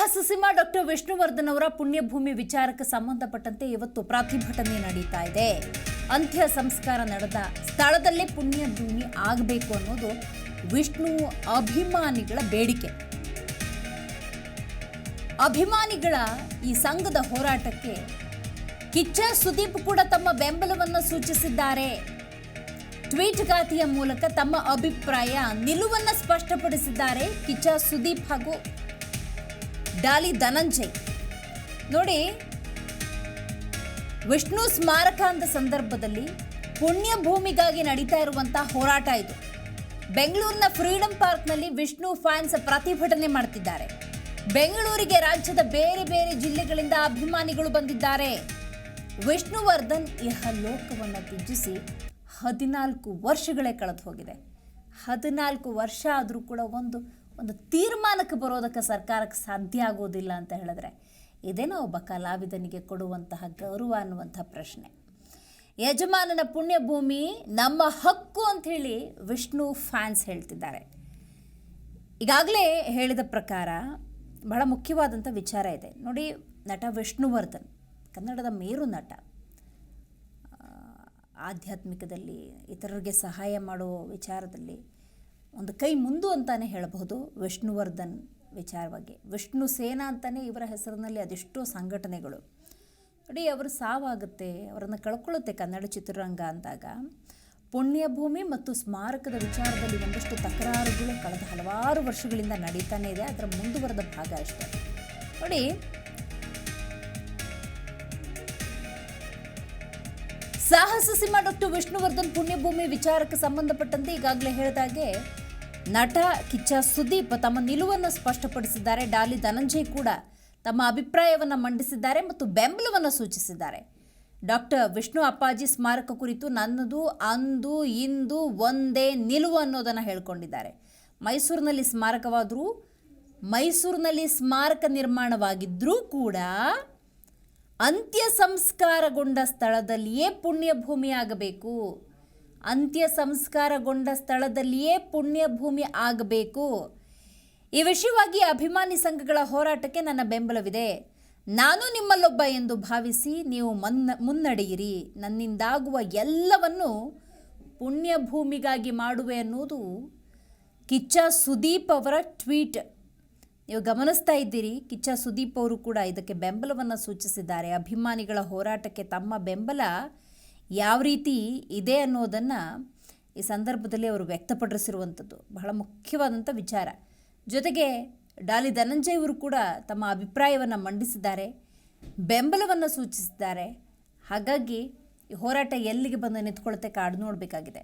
ಸಿಂಹ doctor Vishnuvardhan ಅವರ ಪುಣ್ಯಭೂಮಿ ವಿಚಾರಕ್ಕೆ ಸಂಬಂಧಪಟ್ಟಂತೆ ಇವತ್ತು ಪ್ರತಿಭಟನೆ ನಡೀತಾ ಇದೆ. ಅಂತ್ಯ ಸಂಸ್ಕಾರ ನಡೆದ ಸ್ಥಳದಲ್ಲೇ ಪುಣ್ಯಭೂಮಿ ಆಗಬೇಕು ಅನ್ನೋದು ವಿಷ್ಣು ಅಭಿಮಾನಿಗಳ ಬೇಡಿಕೆ. ಅಭಿಮಾನಿಗಳ ಈ ಸಂಘದ ಹೋರಾಟಕ್ಕೆ ಕಿಚ್ಚ ಸುದೀಪ್ ಕೂಡ ತಮ್ಮ ಬೆಂಬಲವನ್ನು ಸೂಚಿಸಿದ್ದಾರೆ. ಟ್ವೀಟ್ ಗಾತಿಯ ಮೂಲಕ ತಮ್ಮ ಅಭಿಪ್ರಾಯ ನಿಲುವನ್ನ ಸ್ಪಷ್ಟಪಡಿಸಿದ್ದಾರೆ ಕಿಚ್ಚ ಸುದೀಪ್ ಹಾಗೂ ಡಾಲಿ ಧನಂಜಯ್. ನೋಡಿ, ವಿಷ್ಣು ಸ್ಮಾರಕ ಅಂತ ಸಂದರ್ಭದಲ್ಲಿ ಪುಣ್ಯ ಭೂಮಿಗಾಗಿ ನಡೀತಾ ಇರುವಂತಹ ಹೋರಾಟ ಇದು. ಬೆಂಗಳೂರಿನ ಫ್ರೀಡಂ ಪಾರ್ಕ್ನಲ್ಲಿ ವಿಷ್ಣು ಫ್ಯಾನ್ಸ್ ಪ್ರತಿಭಟನೆ ಮಾಡ್ತಿದ್ದಾರೆ. ಬೆಂಗಳೂರಿಗೆ ರಾಜ್ಯದ ಬೇರೆ ಬೇರೆ ಜಿಲ್ಲೆಗಳಿಂದ ಅಭಿಮಾನಿಗಳು ಬಂದಿದ್ದಾರೆ. ವಿಷ್ಣುವರ್ಧನ್ ಇಹ ಲೋಕವನ್ನು ತ್ಯಜಿಸಿ ಹದಿನಾಲ್ಕು ವರ್ಷಗಳೇ ಕಳೆದು ಹೋಗಿದೆ ಹದಿನಾಲ್ಕು ವರ್ಷ ಆದರೂ ಕೂಡ ಒಂದು ಒಂದು ತೀರ್ಮಾನಕ್ಕೆ ಬರೋದಕ್ಕೆ ಸರ್ಕಾರಕ್ಕೆ ಸಾಧ್ಯ ಆಗೋದಿಲ್ಲ ಅಂತ ಹೇಳಿದ್ರೆ ಇದೇನೋ ಒಬ್ಬ ಕಲಾವಿದನಿಗೆ ಕೊಡುವಂತಹ ಗೌರವ ಅನ್ನುವಂಥ ಪ್ರಶ್ನೆ. ಯಜಮಾನನ ಪುಣ್ಯಭೂಮಿ ನಮ್ಮ ಹಕ್ಕು ಅಂತ ಹೇಳಿ ವಿಷ್ಣು ಫ್ಯಾನ್ಸ್ ಹೇಳ್ತಿದ್ದಾರೆ. ಈಗಾಗಲೇ ಹೇಳಿದ ಪ್ರಕಾರ ಬಹಳ ಮುಖ್ಯವಾದಂಥ ವಿಚಾರ ಇದೆ. ನೋಡಿ, ನಟ ವಿಷ್ಣುವರ್ಧನ್, ಕನ್ನಡದ ಮೇರು ನಟ ಆಧ್ಯಾತ್ಮಿಕದಲ್ಲಿ ಇತರರಿಗೆ ಸಹಾಯ ಮಾಡುವ ವಿಚಾರದಲ್ಲಿ ಒಂದು ಕೈ ಮುಂದು ಅಂತಾನೆ ಹೇಳಬಹುದು ವಿಷ್ಣುವರ್ಧನ್ ವಿಚಾರವಾಗಿ ವಿಷ್ಣು ಸೇನಾ ಅಂತಲೇ ಇವರ ಹೆಸರಿನಲ್ಲಿ ಅದೆಷ್ಟೋ ಸಂಘಟನೆಗಳು. ನೋಡಿ ಅವರು ಸಾವಾಗುತ್ತೆ, ಅವರನ್ನು ಕಳ್ಕೊಳ್ಳುತ್ತೆ ಕನ್ನಡ ಚಿತ್ರರಂಗ ಅಂದಾಗ. ಪುಣ್ಯಭೂಮಿ ಮತ್ತು ಸ್ಮಾರಕದ ವಿಚಾರದಲ್ಲಿ ಒಂದಷ್ಟು ತಕರಾರುಗಳು ಕಳೆದ ಹಲವಾರು ವರ್ಷಗಳಿಂದ ನಡೀತಾನೆ ಇದೆ, ಅದರ ಮುಂದುವರೆದ ಭಾಗ ಅಷ್ಟೇ. ನೋಡಿ, ಸಾಹಸ ಸಿಂಹ ಡಾಕ್ಟರ್ ವಿಷ್ಣುವರ್ಧನ್ ಪುಣ್ಯಭೂಮಿ ವಿಚಾರಕ್ಕೆ ಸಂಬಂಧಪಟ್ಟಂತೆ ಈಗಾಗಲೇ ಹೇಳಿದಾಗೆ ನಟ ಕಿಚ್ಚ ಸುದೀಪ್ ತಮ್ಮ ನಿಲುವನ್ನು ಸ್ಪಷ್ಟಪಡಿಸಿದ್ದಾರೆ. ಡಾಲಿ ಧನಂಜಯ್ ಕೂಡ ತಮ್ಮ ಅಭಿಪ್ರಾಯವನ್ನು ಮಂಡಿಸಿದ್ದಾರೆ ಮತ್ತು ಬೆಂಬಲವನ್ನು ಸೂಚಿಸಿದ್ದಾರೆ. ಡಾಕ್ಟರ್ ವಿಷ್ಣು ಅಪ್ಪಾಜಿ ಸ್ಮಾರಕ ಕುರಿತು ನನ್ನದು, ಅಂದು, ಇಂದು, ಒಂದೇ ನಿಲುವು ಅನ್ನೋದನ್ನು ಹೇಳ್ಕೊಂಡಿದ್ದಾರೆ. ಮೈಸೂರಿನಲ್ಲಿ ಸ್ಮಾರಕವಾದರೂ, ಮೈಸೂರಿನಲ್ಲಿ ಸ್ಮಾರಕ ನಿರ್ಮಾಣವಾಗಿದ್ದರೂ ಕೂಡ ಅಂತ್ಯ ಸಂಸ್ಕಾರಗೊಂಡ ಸ್ಥಳದಲ್ಲಿಯೇ ಪುಣ್ಯಭೂಮಿ ಆಗಬೇಕು ಅಂತ್ಯ ಸಂಸ್ಕಾರಗೊಂಡ ಸ್ಥಳದಲ್ಲಿಯೇ ಪುಣ್ಯಭೂಮಿ ಆಗಬೇಕು. ಈ ವಿಷಯವಾಗಿ ಅಭಿಮಾನಿ ಸಂಘಗಳ ಹೋರಾಟಕ್ಕೆ ನನ್ನ ಬೆಂಬಲವಿದೆ. ನಾನು ನಿಮ್ಮಲ್ಲೊಬ್ಬ ಎಂದು ಭಾವಿಸಿ ನೀವು ಮನ್ನ, ಮುನ್ನಡೆಯಿರಿ. ನನ್ನಿಂದಾಗುವ ಎಲ್ಲವನ್ನು ಪುಣ್ಯಭೂಮಿಗಾಗಿ ಮಾಡುವೆ ಅನ್ನೋದು ಕಿಚ್ಚ ಸುದೀಪ್ ಅವರ ಟ್ವೀಟ್. ನೀವು ಗಮನಿಸ್ತಾ ಇದ್ದೀರಿ, ಕಿಚ್ಚ ಸುದೀಪ್ ಅವರು ಕೂಡ ಇದಕ್ಕೆ ಬೆಂಬಲವನ್ನು ಸೂಚಿಸಿದ್ದಾರೆ. ಅಭಿಮಾನಿಗಳ ಹೋರಾಟಕ್ಕೆ ತಮ್ಮ ಬೆಂಬಲ ಯಾವ ರೀತಿ ಇದೆ ಅನ್ನೋದನ್ನು ಈ ಸಂದರ್ಭದಲ್ಲಿ ಅವರು ವ್ಯಕ್ತಪಡಿಸಿರುವಂಥದ್ದು. ಬಹಳ ಮುಖ್ಯವಾದಂಥ ವಿಚಾರ. ಜೊತೆಗೆ ಡಾಲಿ ಧನಂಜಯ್ ಅವರು ಕೂಡ ತಮ್ಮ ಅಭಿಪ್ರಾಯವನ್ನು ಮಂಡಿಸಿದ್ದಾರೆ, ಬೆಂಬಲವನ್ನು ಸೂಚಿಸಿದ್ದಾರೆ. ಹಾಗಾಗಿ ಈ ಹೋರಾಟ ಎಲ್ಲಿಗೆ ಬಂದು ನಿಂತ್ಕೊಳ್ಳುತ್ತೆ ಕಾಡು ನೋಡಬೇಕಾಗಿದೆ.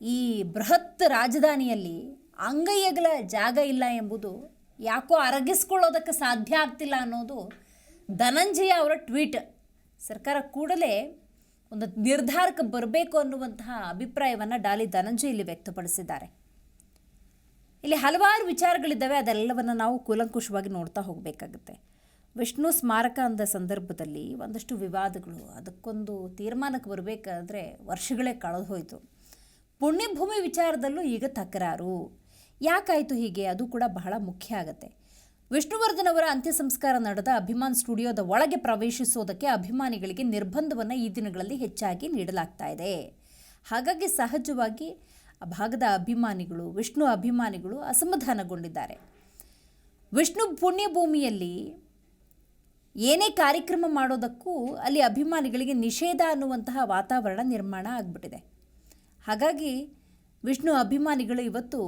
ಈ ಬೃಹತ್ ರಾಜಧಾನಿಯಲ್ಲಿ ಅಂಗೈಯಗಲ ಜಾಗ ಇಲ್ಲ ಎಂಬುದು ಯಾಕೋ ಅರಗಿಸ್ಕೊಳ್ಳೋದಕ್ಕೆ ಸಾಧ್ಯ ಆಗ್ತಿಲ್ಲ ಅನ್ನೋದು ಧನಂಜಯ ಅವರ ಟ್ವೀಟ್. ಸರ್ಕಾರ ಕೂಡಲೇ ಒಂದು ನಿರ್ಧಾರಕ್ಕೆ ಬರಬೇಕು ಅನ್ನುವಂತಹ ಅಭಿಪ್ರಾಯವನ್ನು ಡಾಲಿ ಧನಂಜಯ ಇಲ್ಲಿ ವ್ಯಕ್ತಪಡಿಸಿದ್ದಾರೆ. ಇಲ್ಲಿ ಹಲವಾರು ವಿಚಾರಗಳಿದ್ದಾವೆ, ಅದೆಲ್ಲವನ್ನು ನಾವು ಕೂಲಂಕುಷವಾಗಿ ನೋಡ್ತಾ ಹೋಗಬೇಕಾಗುತ್ತೆ. ವಿಷ್ಣು ಸ್ಮಾರಕ ಅಂದ ಸಂದರ್ಭದಲ್ಲಿ ಒಂದಷ್ಟು ವಿವಾದಗಳು, ಅದಕ್ಕೊಂದು ತೀರ್ಮಾನಕ್ಕೆ ಬರಬೇಕಾದ್ರೆ ವರ್ಷಗಳೇ ಕಳೆದು ಹೋಯಿತು. ಪುಣ್ಯಭೂಮಿ ವಿಚಾರದಲ್ಲೂ ಈಗ ತಕರಾರು. ಯಾಕಾಯಿತು ಹೀಗೆ? ಅದು ಕೂಡ ಬಹಳ ಮುಖ್ಯ ಆಗುತ್ತೆ. ವಿಷ್ಣುವರ್ಧನ್ ಅವರ ಅಂತ್ಯ ಸಂಸ್ಕಾರ ನಡೆದ ಅಭಿಮಾನ್ ಸ್ಟುಡಿಯೋದ ಒಳಗೆ ಪ್ರವೇಶಿಸೋದಕ್ಕೆ ಅಭಿಮಾನಿಗಳಿಗೆ ನಿರ್ಬಂಧವನ್ನು ಈ ದಿನಗಳಲ್ಲಿ ಹೆಚ್ಚಾಗಿ ನೀಡಲಾಗ್ತಾ ಇದೆ. ಹಾಗಾಗಿ ಸಹಜವಾಗಿ ಆ ಭಾಗದ ಅಭಿಮಾನಿಗಳು, ವಿಷ್ಣು ಅಭಿಮಾನಿಗಳು ಅಸಮಾಧಾನಗೊಂಡಿದ್ದಾರೆ. ವಿಷ್ಣು ಪುಣ್ಯಭೂಮಿಯಲ್ಲಿ ಏನೇ ಕಾರ್ಯಕ್ರಮ ಮಾಡೋದಕ್ಕೂ ಅಲ್ಲಿ ಅಭಿಮಾನಿಗಳಿಗೆ ನಿಷೇಧ ಅನ್ನುವಂತಹ ವಾತಾವರಣ ನಿರ್ಮಾಣ ಆಗಿಬಿಟ್ಟಿದೆ. ಹಾಗಾಗಿ ವಿಷ್ಣು ಅಭಿಮಾನಿಗಳು ಇವತ್ತು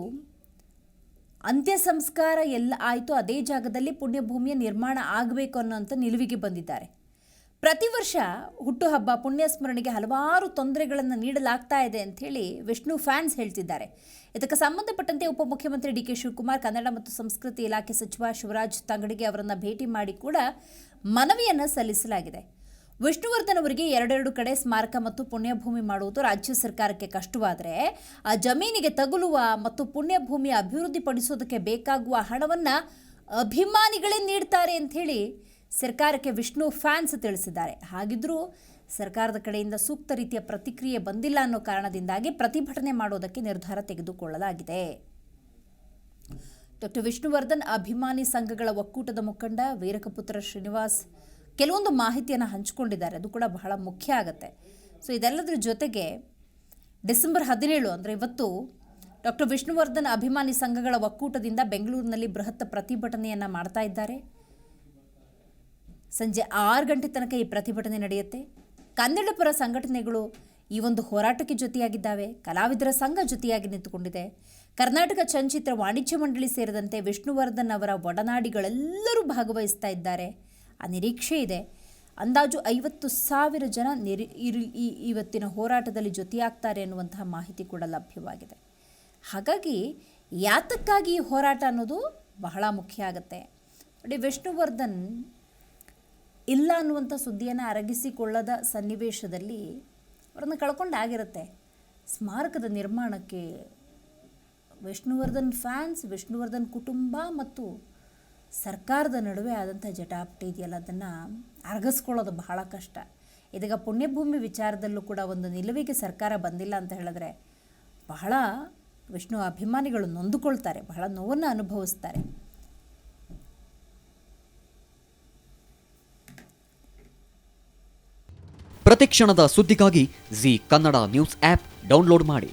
ಅಂತ್ಯ ಸಂಸ್ಕಾರ ಎಲ್ಲ ಆಯಿತು, ಅದೇ ಜಾಗದಲ್ಲಿ ಪುಣ್ಯಭೂಮಿಯ ನಿರ್ಮಾಣ ಆಗಬೇಕು ಅನ್ನೋಂಥ ನಿಲುವಿಗೆ ಬಂದಿದ್ದಾರೆ. ಪ್ರತಿ ವರ್ಷ ಹುಟ್ಟುಹಬ್ಬ, ಪುಣ್ಯಸ್ಮರಣೆಗೆ ಹಲವಾರು ತೊಂದರೆಗಳನ್ನು ನೀಡಲಾಗ್ತಾ ಇದೆ ಅಂಥೇಳಿ ವಿಷ್ಣು ಫ್ಯಾನ್ಸ್ ಹೇಳ್ತಿದ್ದಾರೆ. ಇದಕ್ಕೆ ಸಂಬಂಧಪಟ್ಟಂತೆ ಉಪಮುಖ್ಯಮಂತ್ರಿ ಡಿ ಕೆ ಶಿವಕುಮಾರ್, ಕನ್ನಡ ಮತ್ತು ಸಂಸ್ಕೃತಿ ಇಲಾಖೆ ಸಚಿವ ಶಿವರಾಜ್ ತಂಗಡಿಗೆ ಅವರನ್ನು ಭೇಟಿ ಮಾಡಿ ಕೂಡ ಮನವಿಯನ್ನು ಸಲ್ಲಿಸಲಾಗಿದೆ. ವಿಷ್ಣುವರ್ಧನ್ ಅವರಿಗೆ ಎರಡೆರಡು ಕಡೆ ಸ್ಮಾರಕ ಮತ್ತು ಪುಣ್ಯಭೂಮಿ ಮಾಡುವುದು ರಾಜ್ಯ ಸರ್ಕಾರಕ್ಕೆ ಕಷ್ಟವಾದರೆ, ಆ ಜಮೀನಿಗೆ ತಗುಲುವ ಮತ್ತು ಪುಣ್ಯಭೂಮಿ ಅಭಿವೃದ್ಧಿಪಡಿಸೋದಕ್ಕೆ ಬೇಕಾಗುವ ಹಣವನ್ನು ಅಭಿಮಾನಿಗಳೇ ನೀಡ್ತಾರೆ ಅಂಥೇಳಿ ಸರ್ಕಾರಕ್ಕೆ ವಿಷ್ಣು ಫ್ಯಾನ್ಸ್ ತಿಳಿಸಿದ್ದಾರೆ. ಹಾಗಿದ್ರೂ ಸರ್ಕಾರದ ಕಡೆಯಿಂದ ಸೂಕ್ತ ರೀತಿಯ ಪ್ರತಿಕ್ರಿಯೆ ಬಂದಿಲ್ಲ ಅನ್ನೋ ಕಾರಣದಿಂದಾಗಿ ಪ್ರತಿಭಟನೆ ಮಾಡೋದಕ್ಕೆ ನಿರ್ಧಾರ ತೆಗೆದುಕೊಳ್ಳಲಾಗಿದೆ. ಡಾಕ್ಟರ್ ವಿಷ್ಣುವರ್ಧನ್ ಅಭಿಮಾನಿ ಸಂಘಗಳ ಒಕ್ಕೂಟದ ಮುಖಂಡ ವೀರಕಪುತ್ರ ಶ್ರೀನಿವಾಸ್ ಕೆಲವೊಂದು ಮಾಹಿತಿಯನ್ನು ಹಂಚಿಕೊಂಡಿದ್ದಾರೆ. ಅದು ಕೂಡ ಬಹಳ ಮುಖ್ಯ ಆಗುತ್ತೆ. ಸೊ ಇದೆಲ್ಲದರ ಜೊತೆಗೆ ಡಿಸೆಂಬರ್ ಹದಿನೇಳು ಅಂದರೆ ಇವತ್ತು ಡಾಕ್ಟರ್ ವಿಷ್ಣುವರ್ಧನ್ ಅಭಿಮಾನಿ ಸಂಘಗಳ ಒಕ್ಕೂಟದಿಂದ ಬೆಂಗಳೂರಿನಲ್ಲಿ ಬೃಹತ್ ಪ್ರತಿಭಟನೆಯನ್ನು ಮಾಡ್ತಾ ಇದ್ದಾರೆ. ಸಂಜೆ ಆರು ಗಂಟೆ ತನಕ ಈ ಪ್ರತಿಭಟನೆ ನಡೆಯುತ್ತೆ. ಕನ್ನಡ ಪರ ಸಂಘಟನೆಗಳು ಈ ಒಂದು ಹೋರಾಟಕ್ಕೆ ಜೊತೆಯಾಗಿದ್ದಾವೆ. ಕಲಾವಿದರ ಸಂಘ ಜೊತೆಯಾಗಿ ನಿಂತುಕೊಂಡಿದೆ. ಕರ್ನಾಟಕ ಚಲನಚಿತ್ರ ವಾಣಿಜ್ಯ ಮಂಡಳಿ ಸೇರಿದಂತೆ ವಿಷ್ಣುವರ್ಧನ್ ಅವರ ಒಡನಾಡಿಗಳೆಲ್ಲರೂ ಭಾಗವಹಿಸ್ತಾ ಇದ್ದಾರೆ. ಆ ನಿರೀಕ್ಷೆ ಇದೆ. ಅಂದಾಜು ಐವತ್ತು ಸಾವಿರ ಜನ ನಿರಿ ಇವತ್ತಿನ ಹೋರಾಟದಲ್ಲಿ ಜೊತೆಯಾಗ್ತಾರೆ ಅನ್ನುವಂತಹ ಮಾಹಿತಿ ಕೂಡ ಲಭ್ಯವಾಗಿದೆ. ಹಾಗಾಗಿ ಯಾತಕ್ಕಾಗಿ ಈ ಹೋರಾಟ ಅನ್ನೋದು ಬಹಳ ಮುಖ್ಯ ಆಗುತ್ತೆ. ನೋಡಿ, ವಿಷ್ಣುವರ್ಧನ್ ಇಲ್ಲ ಅನ್ನುವಂಥ ಸುದ್ದಿಯನ್ನು ಅರಗಿಸಿಕೊಳ್ಳದ ಸನ್ನಿವೇಶದಲ್ಲಿ ಅವರನ್ನು ಕಳ್ಕೊಂಡಾಗಿರುತ್ತೆ ಸ್ಮಾರಕದ ನಿರ್ಮಾಣಕ್ಕೆ ವಿಷ್ಣುವರ್ಧನ್ ಫ್ಯಾನ್ಸ್ ವಿಷ್ಣುವರ್ಧನ್ ಕುಟುಂಬ ಮತ್ತು ಸರ್ಕಾರದ ನಡುವೆ ಆದಂಥ ಜಟಾಪಟಿ ಇದೆಯಲ್ಲ, ಅದನ್ನು ಅರಗಿಸ್ಕೊಳ್ಳೋದು ಬಹಳ ಕಷ್ಟ. ಇದೀಗ ಪುಣ್ಯಭೂಮಿ ವಿಚಾರದಲ್ಲೂ ಕೂಡ ಒಂದು ನಿಲುವಿಗೆ ಸರ್ಕಾರ ಬಂದಿಲ್ಲ ಅಂತ ಹೇಳಿದ್ರೆ ಬಹಳ ವಿಷ್ಣು ಅಭಿಮಾನಿಗಳು ನೊಂದುಕೊಳ್ತಾರೆ, ಬಹಳ ನೋವನ್ನು ಅನುಭವಿಸ್ತಾರೆ. ಪ್ರತಿಕ್ಷಣದ ಸುದ್ದಿಗಾಗಿ Zee Kannada news app download ಮಾಡಿ.